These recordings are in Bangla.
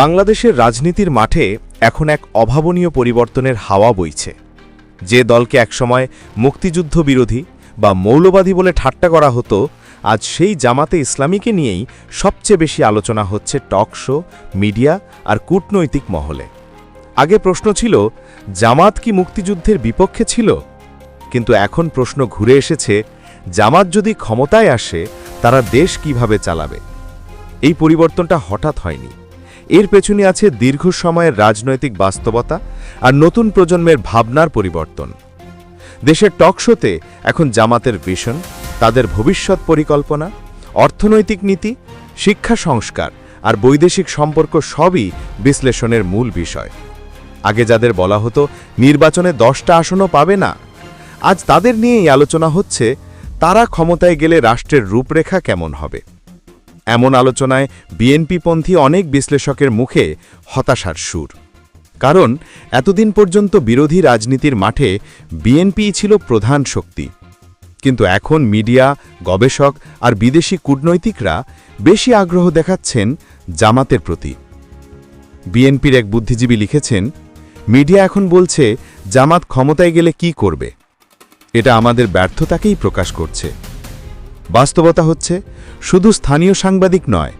বাংলাদেশের রাজনীতির মাঠে এখন এক অভাবনীয় পরিবর্তনের হাওয়া বইছে। যে দলকে একসময় মুক্তিযুদ্ধ বিরোধী বা মৌলবাদী বলে ঠাট্টা করা হতো, আজ সেই জামাতে ইসলামীকে নিয়েই সবচেয়ে বেশি আলোচনা হচ্ছে টক শো, মিডিয়া আর কূটনৈতিক মহলে। আগে প্রশ্ন ছিল, জামাত কি মুক্তিযুদ্ধের বিপক্ষে ছিল? কিন্তু এখন প্রশ্ন ঘুরে এসেছে, জামাত যদি ক্ষমতায় আসে, তারা দেশ কীভাবে চালাবে? এই পরিবর্তনটা হঠাৎ হয়নি। এর পেছনে আছে দীর্ঘ সময়ের রাজনৈতিক বাস্তবতা আর নতুন প্রজন্মের ভাবনার পরিবর্তন। দেশের টকশোতে এখন জামাতের ভিশন তাদের ভবিষ্যৎ পরিকল্পনা, অর্থনৈতিক নীতি, শিক্ষা সংস্কার আর বৈদেশিক সম্পর্ক সবই বিশ্লেষণের মূল বিষয়। আগে যাদের বলা হতো, নির্বাচনে দশটা আসনও পাবে না, আজ তাদের নিয়েই আলোচনা হচ্ছে, তারা ক্ষমতায় গেলে রাষ্ট্রের রূপরেখা কেমন হবে? এমন আলোচনায় বিএনপিপন্থী অনেক বিশ্লেষকের মুখে হতাশার সুর। কারণ, এতদিন পর্যন্ত বিরোধী রাজনীতির মাঠে বিএনপিই ছিল প্রধান শক্তি। কিন্তু এখন মিডিয়া, গবেষক আর বিদেশি কূটনৈতিকরা বেশি আগ্রহ দেখাচ্ছেন জামাতের প্রতি। বিএনপির এক বুদ্ধিজীবী লিখেছেন, মিডিয়া এখন বলছে জামাত ক্ষমতায় গেলে কি করবে? এটা আমাদের ব্যর্থতাকেই প্রকাশ করছে। বাস্তবতা হচ্ছে শুধু স্থানীয় সাংবাদিক নয়,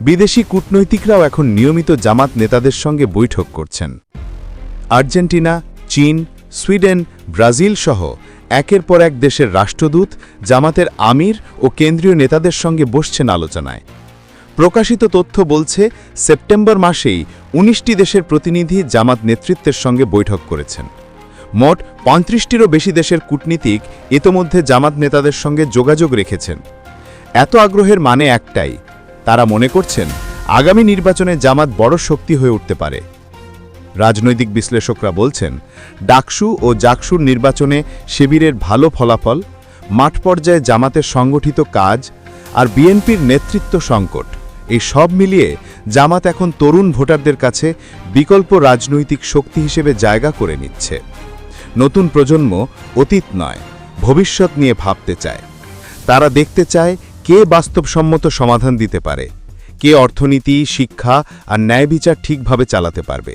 বিদেশি কূটনৈতিকরাও এখন নিয়মিত জামাত নেতাদের সঙ্গে বৈঠক করছেন। আর্জেন্টিনা, চীন, সুইডেন, ব্রাজিল সহ একের পর এক দেশের রাষ্ট্রদূত, জামাতের আমির ও কেন্দ্রীয় নেতাদের সঙ্গে বসছেন আলোচনায়। প্রকাশিত তথ্য বলছে, সেপ্টেম্বর মাসেই ১৯টি দেশের প্রতিনিধি জামাত নেতৃত্বের সঙ্গে বৈঠক করেছেন। মোট পঁয়ত্রিশটিরও বেশি দেশের কূটনীতিক ইতোমধ্যে জামাত নেতাদের সঙ্গে যোগাযোগ রেখেছেন। এত আগ্রহের মানে একটাই, তারা মনে করছেন আগামী নির্বাচনে জামাত বড় শক্তি হয়ে উঠতে পারে। রাজনৈতিক বিশ্লেষকরা বলছেন, ডাকসু ও জাকসুর নির্বাচনে শিবিরের ভালো ফলাফল, মাঠ পর্যায়ে জামাতের সংগঠিত কাজ আর বিএনপির নেতৃত্ব সংকট, এই সব মিলিয়ে জামাত এখন তরুণ ভোটারদের কাছে বিকল্প রাজনৈতিক শক্তি হিসেবে জায়গা করে নিচ্ছে। নতুন প্রজন্ম অতীত নয়, ভবিষ্যৎ নিয়ে ভাবতে চায়। তারা দেখতে চায় কে বাস্তবসম্মত সমাধান দিতে পারে? কে অর্থনীতি, শিক্ষা আর ন্যায় বিচার ঠিকভাবে চালাতে পারবে?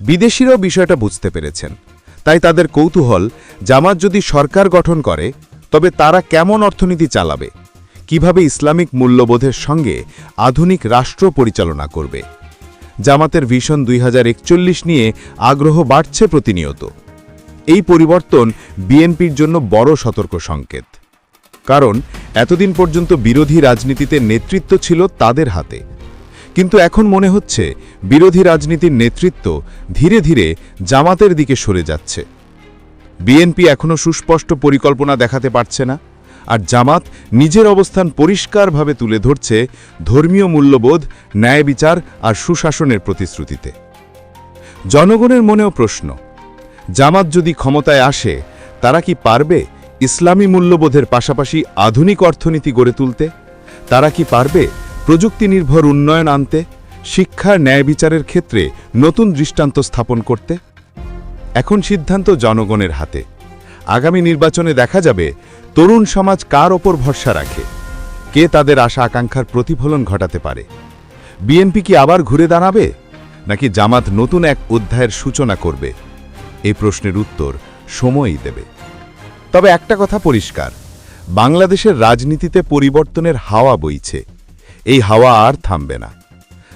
বিদেশিরাও বিষয়টা বুঝতে পেরেছেন। তাই তাদের কৌতূহল, জামাত যদি সরকার গঠন করে, তবে তারা কেমন অর্থনীতি চালাবে? কীভাবে ইসলামিক মূল্যবোধের সঙ্গে আধুনিক রাষ্ট্র পরিচালনা করবে? জামাতের ভিশন দুই হাজার একচল্লিশ নিয়ে আগ্রহ বাড়ছে প্রতিনিয়ত। এই পরিবর্তন বিএনপির জন্য বড় সতর্ক সংকেত কারণ এতদিন পর্যন্ত বিরোধী রাজনীতিতে নেতৃত্ব ছিল তাদের হাতে। কিন্তু এখন মনে হচ্ছে বিরোধী রাজনীতির নেতৃত্ব ধীরে ধীরে জামাতের দিকে সরে যাচ্ছে। বিএনপি এখনও সুস্পষ্ট পরিকল্পনা দেখাতে পারছে না, আর জামাত নিজের অবস্থান পরিষ্কারভাবে তুলে ধরছে ধর্মীয় মূল্যবোধ, ন্যায় বিচার আর সুশাসনের প্রতিশ্রুতিতে। জনগণের মনেও প্রশ্ন, জামাত যদি ক্ষমতায় আসে, তারা কি পারবে? ইসলামী মূল্যবোধের পাশাপাশি আধুনিক অর্থনীতি গড়ে তুলতে, তারা কি পারবে প্রযুক্তি নির্ভর উন্নয়ন আনতে, শিক্ষার ন্যায় বিচারের ক্ষেত্রে নতুন দৃষ্টান্ত স্থাপন করতে? এখন সিদ্ধান্ত জনগণের হাতে। আগামী নির্বাচনে দেখা যাবে তরুণ সমাজ কার ওপর ভরসা রাখে? কে তাদের আশা আকাঙ্ক্ষার প্রতিফলন ঘটাতে পারে? বিএনপি কি আবার ঘুরে দাঁড়াবে? নাকি জামাত নতুন এক অধ্যায়ের সূচনা করবে? এই প্রশ্নের উত্তর সময়ই দেবে। তবে একটা কথা পরিষ্কার, বাংলাদেশের রাজনীতিতে পরিবর্তনের হাওয়া বইছে। এই হাওয়া আর থামবে না।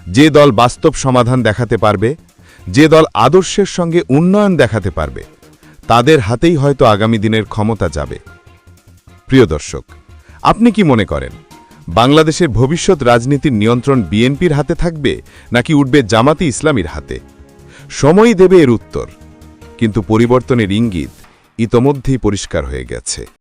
যে দল বাস্তব সমাধান দেখাতে পারবে, যে দল আদর্শের সঙ্গে উন্নয়ন দেখাতে পারবে, তাদের হাতেই হয়তো আগামী দিনের ক্ষমতা যাবে। প্রিয় দর্শক, আপনি কি মনে করেন, বাংলাদেশের ভবিষ্যৎ রাজনীতির নিয়ন্ত্রণ বিএনপির হাতে থাকবে, নাকি উঠবে জামাতি ইসলামীর হাতে? সময়ই দেবে এর উত্তর, কিন্তু পরিবর্তনের ইঙ্গিত ইতোমধ্যেই পরিষ্কার হয়ে গেছে।